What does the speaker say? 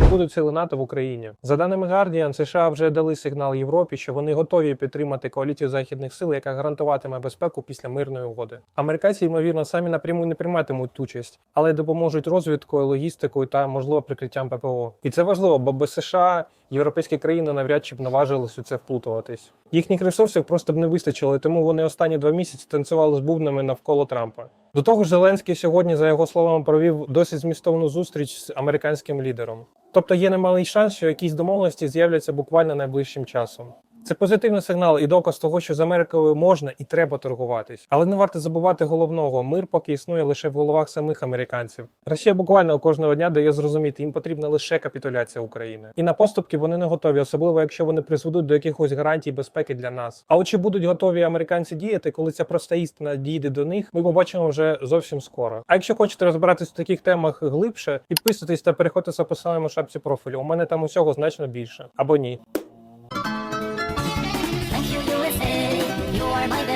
Чи будуть сили НАТО в Україні? За даними Guardian, США вже дали сигнал Європі, що вони готові підтримати коаліцію західних сил, яка гарантуватиме безпеку після мирної угоди. Американці, ймовірно, самі напряму не прийматимуть участь, але допоможуть розвідкою, логістикою та можливо прикриттям ППО. І це важливо, бо без США європейські країни навряд чи б наважились у це вплутуватись. Їхніх ресурсів просто б не вистачило, тому вони останні два місяці танцювали з бубнами навколо Трампа. До того ж, Зеленський сьогодні, за його словами, провів досить змістовну зустріч з американським лідером. Тобто є немалий шанс, що якісь домовленості з'являться буквально найближчим часом. Це позитивний сигнал і доказ того, що з Америкою можна і треба торгуватись. Але не варто забувати головного: мир поки існує лише в головах самих американців. Росія буквально кожного дня дає зрозуміти, їм потрібна лише капітуляція України. І на поступки вони не готові, особливо якщо вони призведуть до якихось гарантій безпеки для нас. А от чи будуть готові американці діяти, коли ця проста істина дійде до них, ми побачимо вже зовсім скоро. А якщо хочете розбиратись в таких темах глибше, підписуйтесь та переходьте за посиланням у шапці профілю. У мене там усього значно більше або ні. more.